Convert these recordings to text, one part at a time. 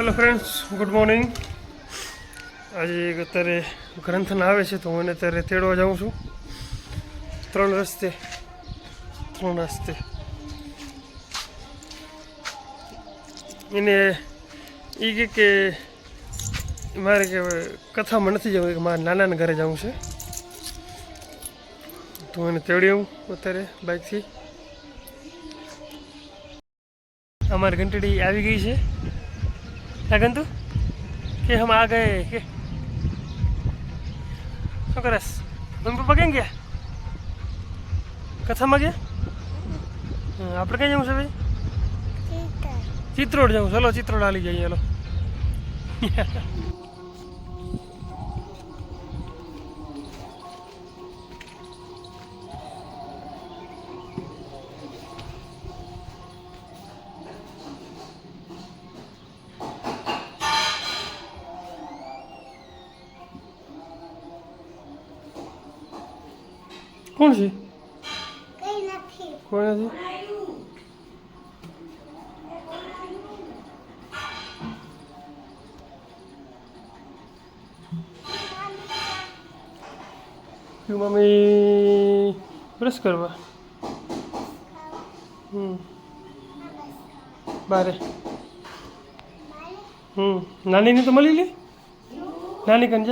Hello friends good morning આજે અત્યારે ગ્રંથન આવે છે, તો હું એને અત્યારે તેડવા જાઉં છું. ત્રણ રસ્તે. ત્રણ રસ્તે. એને એ કહે કે મારે કે કથામાં નથી જવું કે મારે નાનાના ઘરે જવું છે. તો હું એને તેડી આવું અત્યારે બાઇકથી અમારી ઘંટડી આવી ગઈ છે. क्या गंतु कि हम आ गए કે શું કરસ મમ્મી પપ્પા કેમ ગયા કથામાં ગયા હં, આપણે ક્યાં જવું છે ભાઈ ચિત્રોડ જવું ચલો ચિત્રોડ હાલી જઈએ ચલો કોણ છે કોણ કે મમ્મી બ્રશ કરવા હમ બારે હમ નાનીને તો મળી લે નાની કન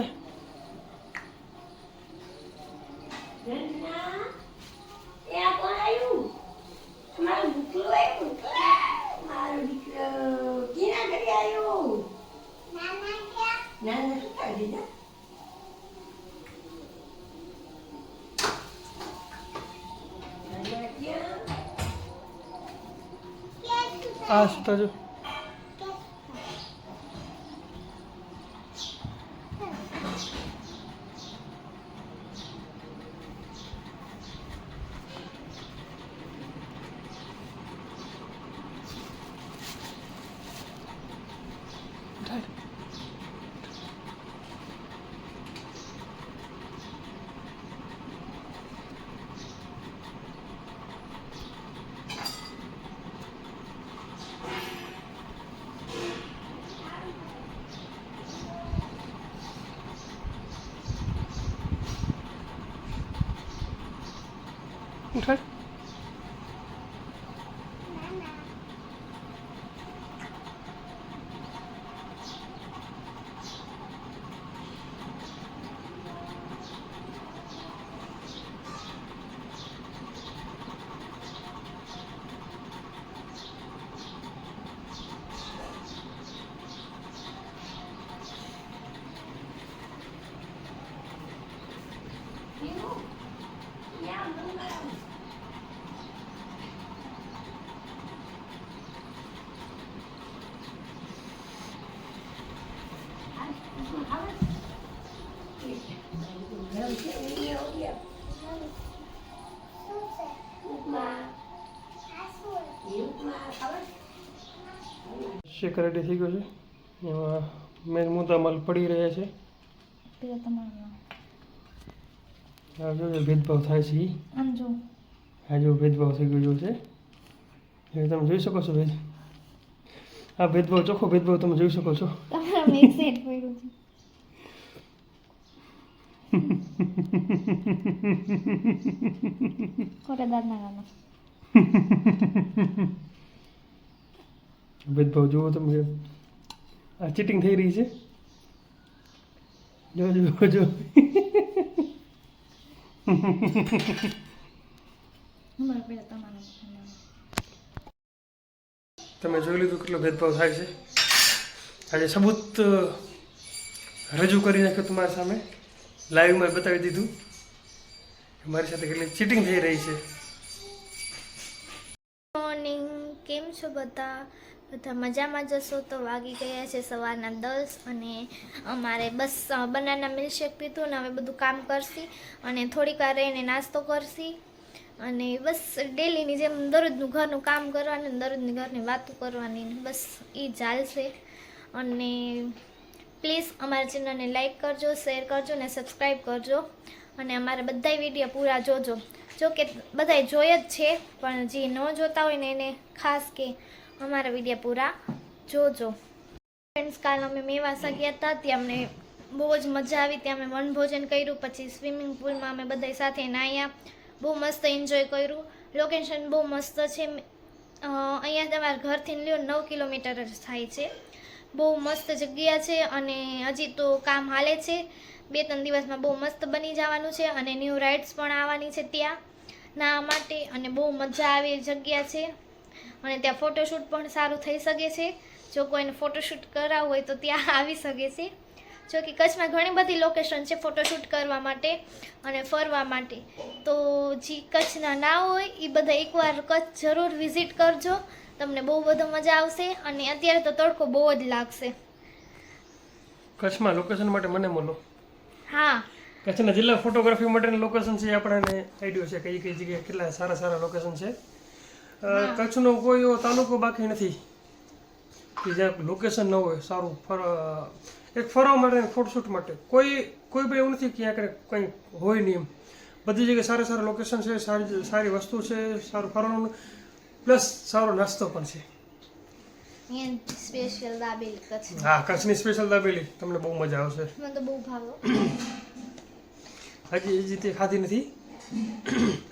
ક્યાં છું આ સુતા જો ઉઠાડ કેવું? ત્યાં મંગાવું. આ શું આવે? ગરમ છે, ઉડી આવો, ઉડી આવો. શું છે ઉપમા આ શું એ ઉપમા ખાવા શેક રેડી થઈ ગયો છે. એમાં મેન મુદ્દામાલ પડી રહ્યા છે. પેલા જો ભેદભાવ થાય છે હા જો ભેદભાવ થઈ ગયો છે. એ તમે જોઈ શકો છો ભેદ. આ ભેદભાવ ચોખ્ખો ભેદભાવ તમે જોઈ શકો છો. તમારા મેં સેટ પડ્યું છે. ખોટા દાદ ના ગાના ભેદભાવ જુઓ તમે આ ચીટિંગ થઈ રહી છે જો જો જો તમે જોઈ લીધું કેટલો ભેદભાવ થાય છે આજે સબૂત રજૂ કરી નાખ્યો તમારી સામે લાઈવમાં બતાવી દીધું મારી સાથે કેટલી ચીટિંગ થઈ રહી છે મોર્નિંગ કેમ છો બધા બધા મજામાં જશો તો વાગી ગયા છે સવારના દસ અને અમારે બસ બનાના મિલ્કશેક પીધું ને હવે બધું કામ કરશી અને થોડીક વાર રહીને નાસ્તો કરશી. અને બસ ડેલીની જેમ દરરોજનું ઘરનું કામ કરવાનું દરરોજની ઘરની વાતો કરવાની બસ એ ચાલશે અને પ્લીઝ અમારા ચેનલને લાઇક કરજો, શેર કરજો ને સબસ્ક્રાઈબ કરજો. અને અમારા બધાય વીડિયો પૂરા જોજો. જો કે બધાય જોઈ જ છે, પણ જે ન જોતા હોય ને એને ખાસ કે અમારા વીડિયો પૂરા જોજો. ફ્રેન્ડ્સ કાલ અમે મેવાસા ગયા હતા, ત્યાં અમને બહુ જ મજા આવી, ત્યાં અમે વનભોજન કર્યું, પછી સ્વિમિંગ પુલમાં અમે બધા સાથે નાહ્યા, બહુ મસ્ત એન્જોય કર્યું. લોકેશન બહુ મસ્ત છે. અહીંયા તમારા ઘરથી લ્યો નવ કિલોમીટર જ થાય છે. બહુ મસ્ત જગ્યા છે અને હજી તો કામ હાલે છે. બે ત્રણ દિવસમાં બહુ મસ્ત બની જવાનું છે અને ન્યૂ રાઇડ્સ પણ આવવાની છે ત્યાં ના માટે અને બહુ મજા આવે જગ્યા છે. અને ત્યાં ફોટોશૂટ પણ સારું થઈ શકે છે. જો કોઈને ફોટોશૂટ કરાવવું હોય તો ત્યાં આવી શકે છે. જો કે કચ્છમાં ઘણી બધી લોકેશન છે ફોટોશૂટ કરવા માટે અને ફરવા માટે. તો જે કચ્છના ના હોય એ બધા એકવાર કચ્છ જરૂર વિઝિટ કરજો. તમને બહુ બધો મજા આવશે અને અત્યારે તો તડકો બહુ જ લાગશે. કચ્છમાં લોકેશન માટે મને બોલો. હા. કચ્છના જિલ્લા ફોટોગ્રાફી માટેનું લોકેશન છે આપણને આઈડિયો છે કઈ કઈ જગ્યાએ કેટલા સારા સારા લોકેશન છે. કચ્છનો કોઈ એવો તાલુકો બાકી નથી. કે જ્યાં લોકેશન ન હોય સારું ફર એક ફરવા માટે ફોટોશૂટ માટે. કોઈ કોઈ પણ એવું નથી કે ત્યાં કંઈ હોય નહીં એમ. બધી જગ્યાએ સારા સારા લોકેશન છે સારી સારી વસ્તુ છે સારું ફરવાનું. પ્લસ સારો નાસ્તો પણ છે. હા કચ્છની સ્પેશિયલ દાબેલી. તમને બહુ મજા આવશે. હજી હજી તે ખાધી નથી?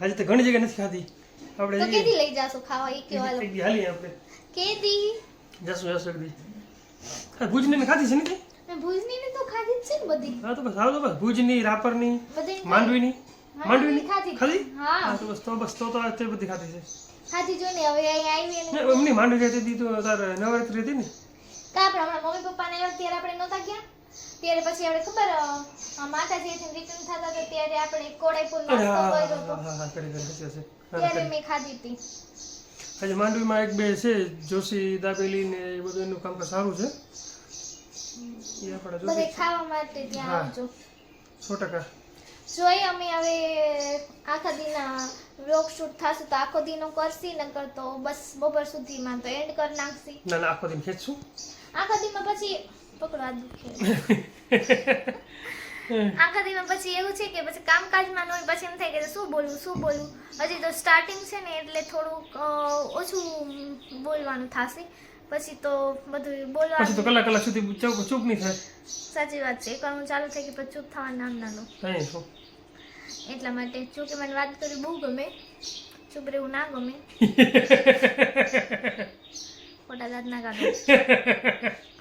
હજી તો ઘણી જગ્યાએ નથી ખાધી? આપણે તો કેદી લઈ જાશું ખાવા? એ કહેવા એક કેદી હાલી આપણે. કેદી? જશું જશું કેદી હા, ભુજની ને ખાધી છે ને તે? ભુજની ને તો ખાધી છે ને બધી. હા તો બસ આવો તો બસ. ભુજની રાપરની માંડવીની. માંડવીની ખાધી. ખાધી? હા. તો બસ તો બસ તો તો આ તે બધી ખાધી છે. ખાધી જો ને હવે અહીંયા આવી ને. એમની માંડવી હતી તી તો તારે નવરાત્રી હતી ને? કા આપણે મમ્મી પપ્પા ને ત્યારે આપણે નહોતા ગયા? ત્યારે પછી આપણે ખબર માતાજીથી રિટર્ન થતા તો ત્યારે આપણે કોડાઈપુર નાસ્તો કર્યો ત્યારે મેં ખાધી હતી. આજે માંડવીમાં એક બે છે જોશી દાબેલી ને એ બધું એનું કામકાજ સારું છે. એ આપણે બધે ખાવા માટે ત્યાં. આવજો. સો ટકા. જોઈએ અમે હવે આખા દિના વ્લોગ શૂટ થશે તો આખો દિનો કરશી નકર તો બસ બપોર સુધીમાં તો એન્ડ કરી નાખશી. ના ના આખો દિન ખેંચશું. આખા દિનમાં પછી પકડો આ દુખે આખા દિવસ પછી એવું છે કે પછી કામકાજમાં હોય પછી એમ થાય કે શું બોલવું શું બોલવું હજી તો સ્ટાર્ટિંગ છે ને એટલે થોડુંક ઓછું બોલવાનું થશે. પછી તો બધું પછી તો કલાક કલાક સુધી ચૂપ ચૂપ નહીં થાય. સાચી વાત છે. એકવાર હું ચાલુ થઈ કે પછી ચૂપ થવાનું નામ ના લો. કઈ શું? એટલા માટે જો કે મને વાત કરવી બહુ ગમે. ચૂપ રહેવું ના ગમે. ખોટા દાંત ના કાઢો.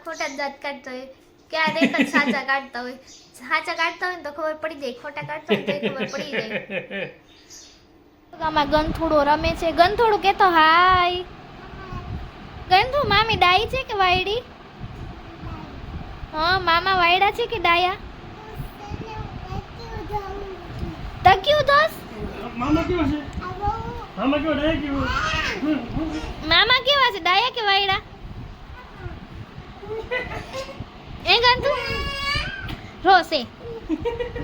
ખોટા જ દાંત કાઢતો હોય ક્યારેક જ સાચા કાઢતા હોય સાચા કાઢતા હોય ને તો ખબર પડી જાય ખોટા કાઢતા હોય તો ખબર પડી જાય આમાં ગંથોડો રમે છે ગંથોડું કેતો હાય ગંથુ મામી ડાઈ છે કે વાયડી હા મામા વાયડા છે કે ડાયા તક્યું દોસ મામા કેવો છે મામા કેવો ડાય કેવો મામા કેવા છે ડાયા કે વાયડા એ ગંતુ રોસે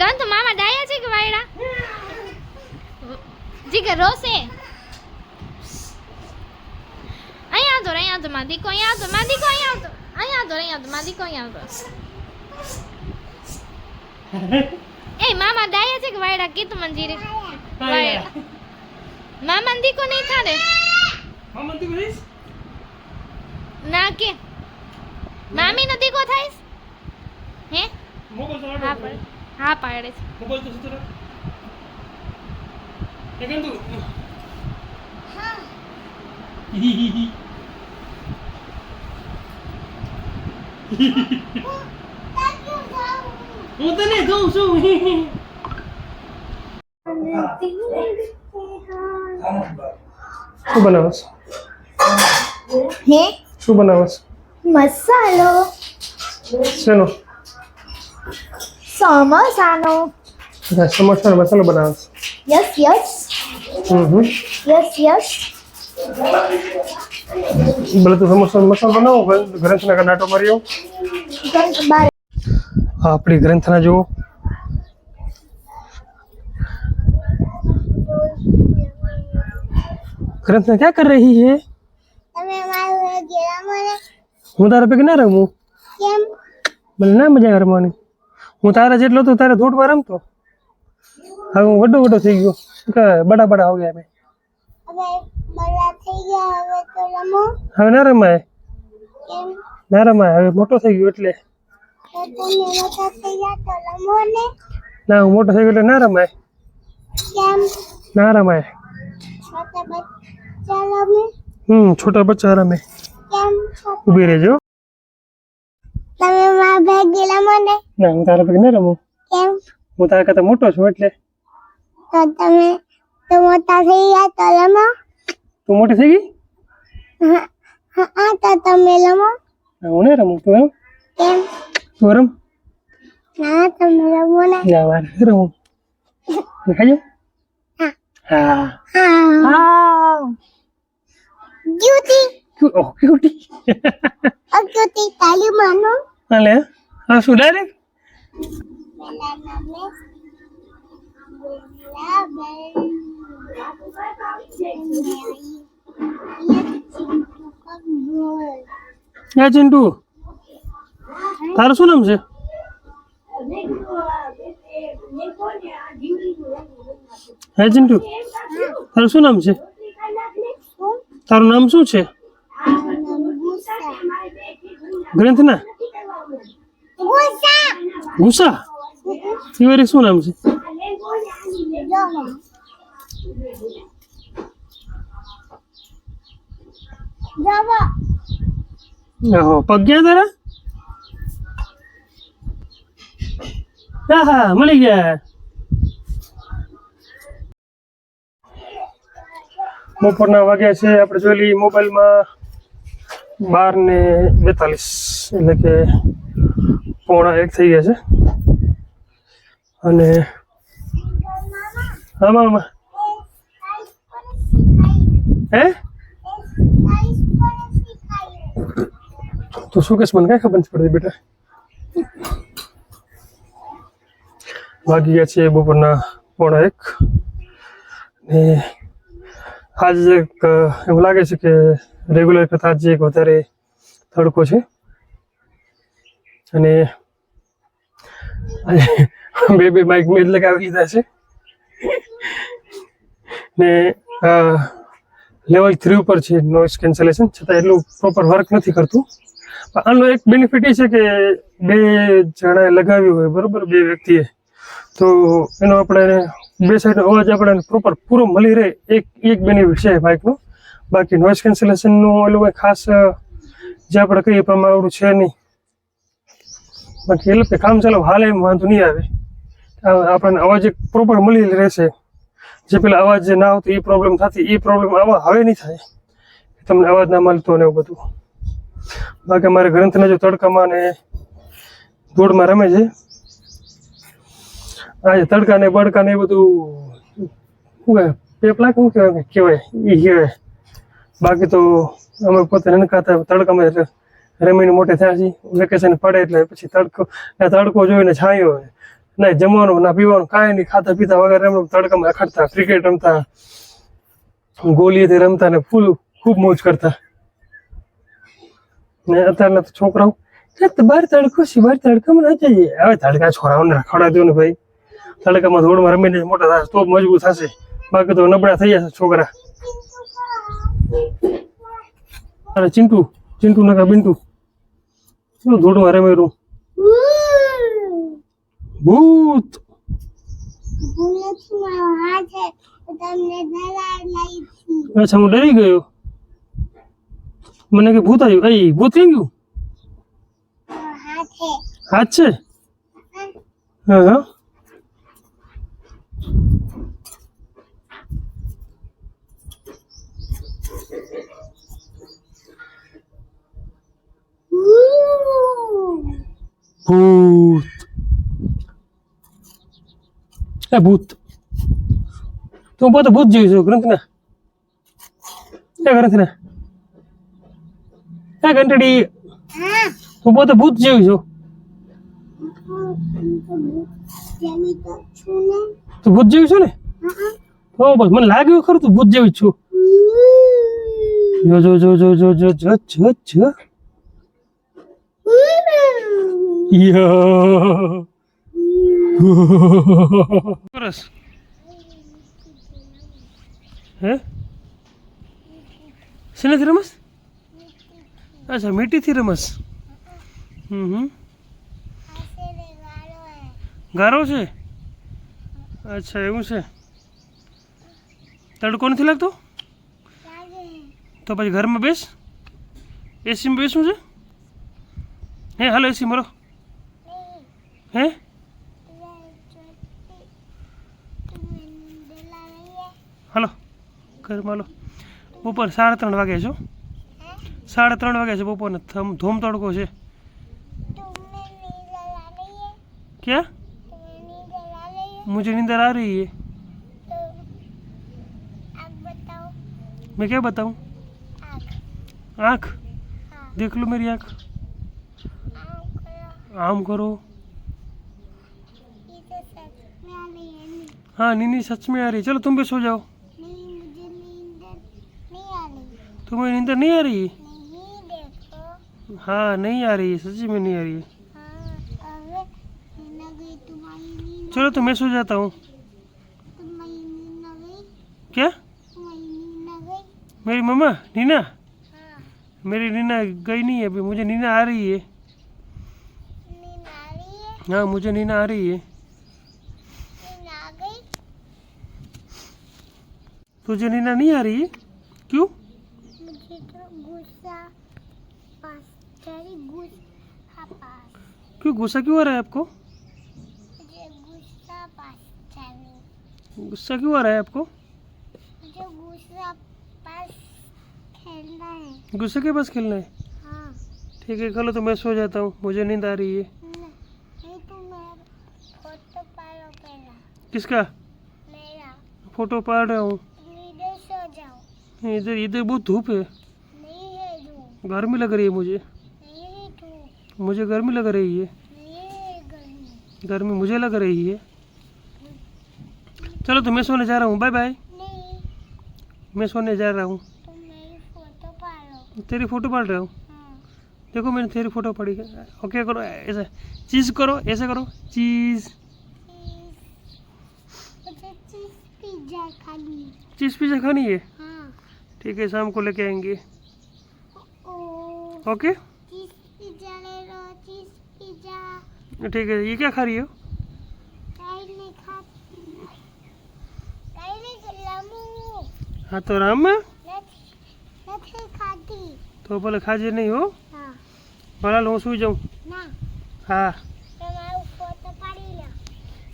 ગંતુ મામા ડાયા છે કે વાયડા? જીગર રોસે અહીંયા આવતો અહીંયા આવતો માં દીકો અહીંયા આવતો માં દીકો અહીંયા આવતો અહીંયા આવતો અહીંયા આવતો માં દીકો અહીંયા આવતો એ મામા ડાયા છે કે વાયડા? કીધું મંજીરે વાયડા. મામા દીકો નહીં થાને? મામા દીકો કહીશ ના કે. મામી નો દીકો થાઈશ હે? મોબાઈલ તો હા પાડે. હા પાડે છે. મોબાઈલ તો સુતરા. એ કંદુ હું. તને જોઉં છું. શું બનાવસ? હે? શું બનાવસ? મસાલો. શેનો? સમોસાનો. અચ્છા સમોસાનો મસાલો બનાવસ યસ યસ હમ યસ યસ ભલે તું સમોસાનો મસાલો બનાવો ગ્રંથના કનાટો માર્યો આવો આપણી ગ્રંથના જુઓ. ગ્રંથના ક્યાં કર રહી હે તમે મારું ઘેરા મને હું તારા પૈકી ના રમું? કેમ? મને ના મજા રમવાની. હું તારા જેટલો તો તારે ધૂળમાં રમતો. હવે હું વડો વડો થઈ ગયો. કે બડા બડા આવ ગયા મેં. હવે ના રમાય. ના રમાય. હવે મોટો થઈ ગયો એટલે. ને હું મોટો થઈ ગયો એટલે ના રમાય. ના રમાય. હમ છોટા બચ્ચા રમે. ઊભી રહેજો. તમે મારા ભેગી રમો ને ના હું તારા ભેગી ના રમું. કેમ? હું તારા કરતા મોટો છું એટલે. તો તમે તો મોટા થઈ ગયા તો રમો. તું મોટી થઈ ગઈ? હા હા તો તમે રમો. હું નહીં રમું. તું રમ કેમ? તું રમ. ના તમે રમો ને. ના વાર રમું ખાજો હા. હા. હા. હા. ಕ್ಯೂ ಓ ಕ್ಯೂಟಿ ಅಕ್ಕತಿ ತಾಲಿ ಮಾನು ಅಲೆ ಆ ಸುಡಾರೆ એ ચિંટુ. તારું શું નામ છે? હે, ચિંટુ. તારું શું નામ છે? તારું નામ શું છે? ગ્રંથના ગુસા તિવારી શું નામ છે પગ્યા પગ ગયા તારા હા હા મળી ગયા બપોરના વાગ્યા છે આપણે જોઈ મોબાઈલમાં બાર ને બેતાલીસ, એટલે કે પોણા એક થઈ ગયા છે. અને હા, મામા. હે? તો શું કેસ, મને કઈ ખબર નથી પડતી, બેટા? વાગી ગયા છે બપોરના પોણા એક. ને આજે એક એવું લાગે છે કે રેગ્યુલર કરતાં જે એક વધારે તડકો છે. અને બે બે માઇક મેં લગાવી લીધા છે. ને લેવલ થ્રી ઉપર છે નોઇસ કેન્સલેશન છતાં એટલું પ્રોપર વર્ક નથી કરતું. આનો એક બેનિફિટ એ છે કે બે જણાએ લગાવ્યું હોય, બરોબર? બે વ્યક્તિએ. તો એનો આપણે બે સાઈડનો અવાજ આપણે પ્રોપર પૂરો મળી રહે. એક એક બેનિફિટ છે બાઇકનો બાકી નોઇસ કેન્સલેશનનું ઓલું કંઈ ખાસ જે આપણે કહીએ એ પ્રમાણે આવડું છે નહીં. બાકી એટલે કામ ચાલો, હાલ એમ વાંધો નહીં આવે. આપણને અવાજ એક પ્રોપર મળી રહેશે. જે પેલા અવાજ જે ના આવતો એ પ્રોબ્લેમ થતી, એ પ્રોબ્લેમ આમાં હવે નહીં થાય. તમને અવાજ ના મળતો ને એવું બધું. બાકી અમારે ગ્રંથના જો તડકામાં ને ધૂળમાં રમે છે. આજે તડકા ને બડકા ને એ બધું, શું કહેવાય, પેપલા શું કહેવાય કહેવાય એ કહેવાય. બાકી તો અમે પોતે નનકાતા તડકામાં રમીને મોટે થયા છીએ. વેકેશન પડે એટલે પછી તડકો ના, તડકો જોઈને છાંયો નહીં, જમવાનું ના પીવાનું, કાંઈ નહીં, ખાતા પીતા વગર એમ તડકામાં રખડતા ક્રિકેટ રમતા, ગોલીએથી રમતા ને ફૂલ ખૂબ મોજ કરતા. ને અત્યારના છોકરાઓ "એ તો બહાર તડકો છે, બહાર તડકામાં ના જઈએ. હવે તડકા છોરાઓને રખડા દો ને ભાઈ. તડકામાં ધોળમાં રમીને મોટા થશે તો મજબૂત થશે. બાકી તો નબળા થઈ જશે છોકરા. અરે ચિંટુ ચિંટુ નકા બિંટુ. શું ધૂળમાં મેરું ભૂત. અચ્છા હું ડરી ગયો. મને કે ભૂત આવ્યું? અઈ ભૂત થઈ ગયું? હાથ. છે હા હા. ભૂત એ ભૂત તું પોતે ભૂત જેવી છો, ગ્રંથના. એ ગ્રંથના. એ, ઘંટડી. તું પોતે ભૂત જેવી છો. તું ભૂત જેવી છું ને? તો બસ, મને લાગ્યું ખરું તું ભૂત જેવી છું. જો જો જો જો જો જો જો જો. सिले थी रमस? अच्छा मीठी थी रमस। हम्म, हम्म। गारो से? अच्छा एवं से। तड़को नहीं लगता? तो पे घर में बेस? एसी में बेसू से हे, हलो, एसी मरो હે તુએ ચોટી તુમે નીંદેલા રહીએ હાલો ઘરમાં હાલો બપોર સાડા ત્રણ વાગે છો હે સાડા ત્રણ વાગે છે બપોરને થમ ધૂમ તડકો છે तुमने नींदेला रहीए क्या तुम्हें नींदेला रहीए मुझे नींदर आ रही है तो आप बताओ मैं क्या बताऊँ आँख आँख हाँ देख लो मेरी आँख आँख करो आम करो है नहीं हाँ नींद सच में आ रही है चलो तुम भी सो जाओ नहीं मुझे नींद नहीं आ रही तुम्हें नींदर नहीं आ रही है नहीं देखो हाँ नहीं आ रही है सच्ची में नहीं आ रही है हाँ अबे नींद आ गई तुम्हारी नींद चलो तो मैं सो जाता हूँ तुम्हारी नींद आ गई क्या तुम्हारी नींद आ गई मेरी मम्मा नीना हाँ मेरी नीना गई नहीं है अभी मुझे नीना आ रही है नींद आ रही है हाँ मुझे नीना आ रही है तुझे नीना नहीं आ रही? है क्यों? मुझे तो गुस्सा गुस्सा क्यों गुस्सा क्यों आ रहा है आपको? मुझे गुस्सा गुस्सा क्यों आ रहा है आपको? मुझे गुस्सा पास खेलना है। गुस्से के पास खेलना है? हाँ। ठीक है चलो तो मैं सो जाता हूँ। मुझे नींद आ रही है। तो किसका? मेरा। फ़ोटो पाड़ रहा हूँ। इधर इधर बहुत धूप है। नहीं है धूप। गर्मी लग रही है मुझे। नहीं धूप। मुझे गर्मी लग रही है। गर्मी। गर्मी मुझे लग रही है। चलो तो मैं सोने जा रहा हूँ। बाय बाय मैं सोने जा रहा हूँ। फ़ोटो पालो। तेरी फ़ोटो पाड़ रहा हूँ? हाँ। देखो मैंने तेरी फ़ोटो पड़ी है। ओके करो ऐसा। चीज़ करो ऐसे करो। चीज़। चीज़। पिज्जा खानी है। ठीक है शाम को लेके आएंगे ओ ओके चीज पिज्जा ले लो चीज पिज्जा ठीक है ये क्या खा रही हो कहीं नहीं खा कहीं नहीं लमू हाँ तो राम નથી નથી ખાધી તો ભલે ખાજે નહીં હો હા ભલા હું સુઈ જાઉં ના હા તમારું ફોટો પાડી લો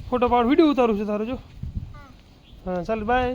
ફોટો પાડ વિડીયો ઉતારું છું તારો જો હા હા ચાલ બાય